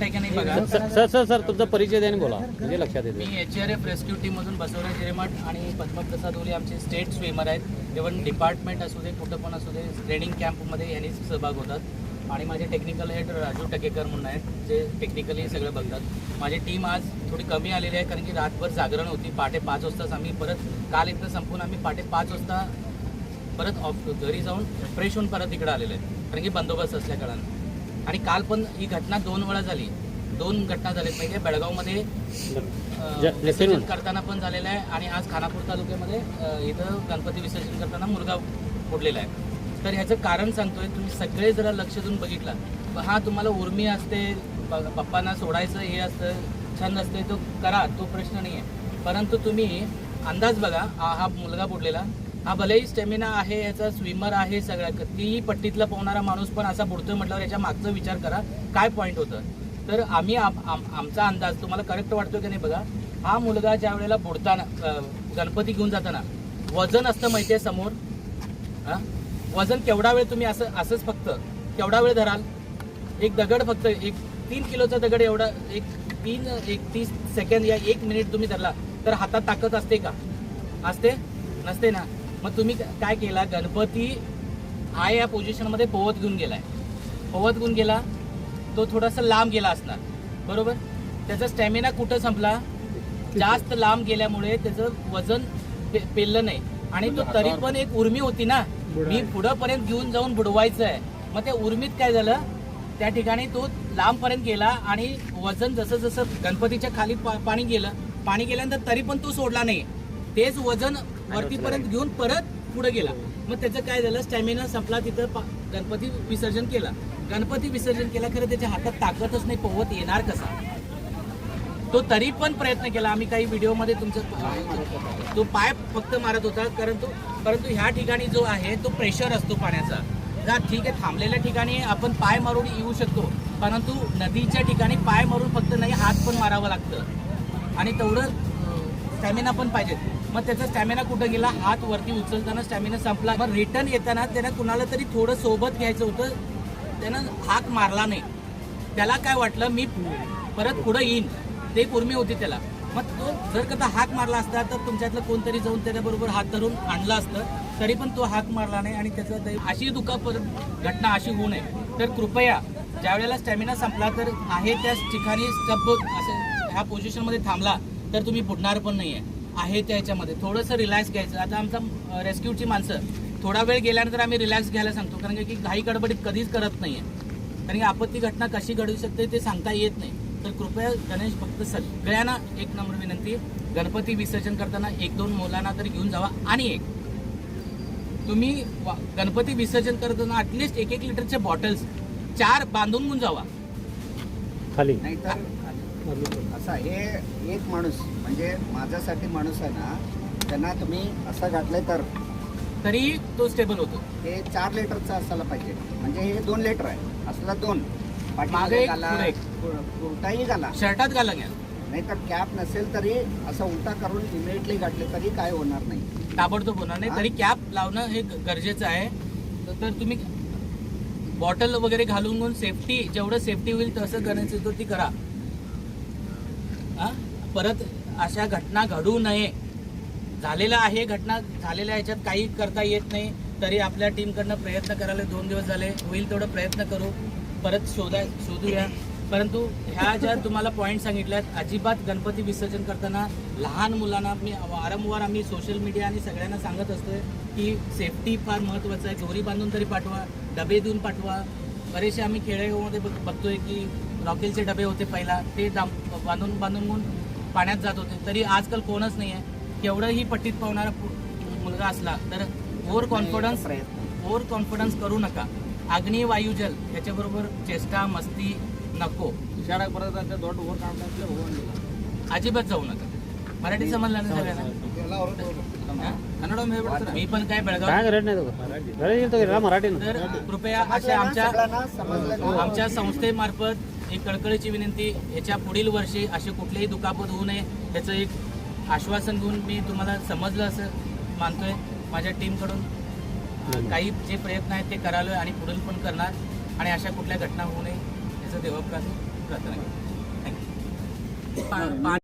Correct आहे का नाही बघा? सर सर सर सर तुमचा परिचय द्याने बोला. म्हणजे लक्षात येते. मी एच आर एफ रेस्क्यू टीममधून बसवराज हिरेमठ आणि पद्मप्रसाद ओली आमचे स्टेट स्विमर आहेत. इव्हन डिपार्टमेंट असू दे कुठं पण असू दे ट्रेनिंग कॅम्पमध्ये यांनी सहभाग होतात. आणि माझे टेक्निकल हेड राजू टकेकर म्हणून आहेत जे टेक्निकली सगळं बघतात. माझी टीम आज थोडी कमी आलेली आहे कारण की रातभर जागरण होती. पहाटे पाच वाजताच आम्ही परत काल एकदा संपून आम्ही पहाटे पाच वाजता परत ऑफ घरी जाऊन फ्रेश होऊन परत इकडे आलेलो आहे. कारण की बंदोबस्त असल्या कारणानं. आणि काल पण ही घटना दोन वेळा झाली. दोन घटना झाल्यात पहिले बेळगावमध्ये विसर्जन. करताना पण झालेलं आहे आणि आज खानापूर तालुक्यामध्ये इथं गणपती विसर्जन करताना मुलगा फोडलेला आहे. तर ह्याचं कारण सांगतोय तुम्ही सगळे जरा लक्ष देऊन बघितलं. हा तुम्हाला उर्मी असते पप्पांना सोडायचं हे असतं छंद असते तो करा तो प्रश्न नाही आहे परंतु तुम्ही अंदाज बघा हा हा मुलगा बुडलेला. हा भलेही स्टेमिना आहे याचा स्विमर आहे सगळ्या कितीही पट्टीतला पोहणारा माणूस पण असा बुडतोय म्हटल्यावर याच्या मागचा विचार करा काय पॉईंट होतं? तर आम्ही आम- आमचा अंदाज तुम्हाला करेक्ट वाटतो की नाही बघा हा मुलगा ज्या वेळेला बुडताना गणपती घेऊन जाताना वजन असतं माहिती आहे समोर? हां? वजन केवढा वेळ तुम्ही असं असंच फक्त केवढा वेळ धराल? एक दगड फक्त एक तीन किलोचा दगड एवढा एक तीन एक तीस सेकंद या एक मिनिट तुम्ही धरला तर हातात ताकद असते का? असते? नसते ना? मग तुम्ही काय केला? गणपती हा या पोझिशनमध्ये पोहत घेऊन गेलाय. पोहत घेऊन गेला तो थोडासा लांब गेला असणार. बरोबर? त्याचा स्टॅमिना कुठं संपला? जास्त लांब गेल्यामुळे त्याचं वजन पे- पेललं नाही. आणि तो तरी पण एक उर्मी होती ना? मी पुढं पर्यंत घेऊन जाऊन बुडवायचं आहे मग त्या उर्मीत काय झालं? त्या ठिकाणी तो लांब पर्यंत गेला आणि वजन जसं जसं गणपतीच्या खाली पाणी गेलं पाणी गेल्यानंतर तरी पण तो सोडला नाही. तेच वजन वरतीपर्यंत घेऊन परत पुढे गेला. मग त्याचं काय झालं? स्टॅमिना संपला तिथं गणपती विसर्जन केला. गणपती विसर्जन केला खरं त्याच्या हातात ताकदच नाही पोहत येणार कसा? तो तरी पण प्रयत्न केला. आम्ही काही व्हिडिओमध्ये तुमचं तो पाय फक्त मारत होता परंतु परंतु ह्या ठिकाणी जो आहे तो प्रेशर असतो पाण्याचा. हा ठीक आहे थांबलेल्या ठिकाणी आपण पाय मारून येऊ शकतो. परंतु नदीच्या ठिकाणी पाय मारून फक्त नाही हात पण मारावं लागतं. आणि तेवढं स्टॅमिना पण पाहिजे. मग त्याचा स्टॅमिना कुठं गेला? हात वरती उचलताना स्टॅमिना संपला. मग रिटर्न येताना त्यानं कुणाला तरी थोडं सोबत घ्यायचं होतं. त्यानं हात मारला नाही. त्याला काय वाटलं? मी परत पुढं येईन. ते कुर्मी होती त्याला. मग तो जर कदा हात मारला असता तर तुमच्यातलं कोणतरी जाऊन त्याच्याबरोबर हात धरून आणलं असतं. तरी पण तो हात मारला नाही आणि त्याचं ते- अशी दुखापत घटना अशी होऊ नये. तर कृपया ज्या वेळेला स्टॅमिना संपला तर आहे त्या ठिकाणी स्तब्ध असं ह्या पोझिशनमध्ये थांबला. तर तुम्ही बुडणार पण नाहीये. आहे त्या ह्याच्यामध्ये. थोडंसं रिलॅक्स घ्यायचं. आता आमचा रेस्क्यूची माणसं थोडा वेळ गेल्यानंतर आम्ही रिलॅक्स घ्यायला सांगतो. कारण की घाई गडबडीत कधीच करत नाहीये. कारण की आपत्ती घटना कशी घडू शकते ते सांगता येत नाही. तर कृपया गणेश भक्त सगळ्यांना एक नंबर विनंती. गणपती विसर्जन करताना एक दोन मुलांना तर घेऊन जावा आणि एक. तुम्ही वा- गणपती विसर्जन करताना ॲटलिस्ट एक एक लिटरचे बॉटल्स चार बांधून घेऊन जावा. खाली. नाहीतर असा हे एक माणूस म्हणजे माझ्यासाठी माणूस आहे ना त्यांना तुम्ही असं घातलंय तर? तरी तो स्टेबल होतो. हे चार लिटरचं असायला पाहिजे. म्हणजे हे दोन लिटर आहे. असला दोन. मागे एक, घाला पुढे एक. कु- कुठताही घाला. शर्टात घाला घ्या. नाहीतर कॅप नसेल तरी असं उलटा करून इमिडिएटली घातले तरी काय होणार नाही. ताबडतोब होणार नाही. तरी कॅप लावणं हे ग- गरजेचं आहे. तर- तर तुम्ही बॉटल वगैरे घालून घेऊन सेफ्टी जेवढं सेफ्टी होईल तसं करायचं होतं ती करा? परत अशा घटना घडू नये. झालेलं आहे घटना झालेल्या ह्याच्यात काही करता येत नाही. तरी आपल्या टीमकडनं प्रयत्न करायला दोन दिवस झाले. होईल तेवढं प्रयत्न करू. परत शोधा शोधूया. परंतु ह्या ज्या तुम्हाला पॉईंट सांगितल्यात अजिबात गणपती विसर्जन करताना लहान मुलांना मी वारंवार आम्ही सोशल मीडिया आणि सगळ्यांना सांगत असतोय की सेफ्टी फार महत्त्वाचं आहे. दोरी बांधून तरी पाठवा डबे देऊन पाठवा. बरेचसे आम्ही खेडेगावमध्ये बघ बघतोय की रॉकेलचे डबे होते पहिला ते दाम- बांधून बांधून पाण्यात जात होते. तरी आजकाल कोणच नाही आहे केवढंही पट्टीत पावणारा मुलगा असला तर ओव्हर कॉन्फिडन्स प्रयत्न ओव्हर कॉन्फिडन्स करू नका. अग्नी वायुजल त्याच्याबरोबर चेष्टा मस्ती नको. अजिबात जाऊ नका. मराठी समजलं ना सगळ्यांना? हा? मी पण काय बेळगाव तर कृपया अशा आमच्या ना? आमच्या संस्थेमार्फत एक कळकळीची विनंती याच्या पुढील वर्षी असे कुठलेही दुखापत होऊ नये याचं एक आश्वासन घेऊन मी तुम्हाला समजलं असं मानतोय माझ्या टीमकडून. काही जे प्रयत्न आहेत ते करालोय आणि पुढील पण करणार आणि अशा कुठल्या घटना होऊ नये याचं देवप्रार्थना प्रार्थना केली थँक्यू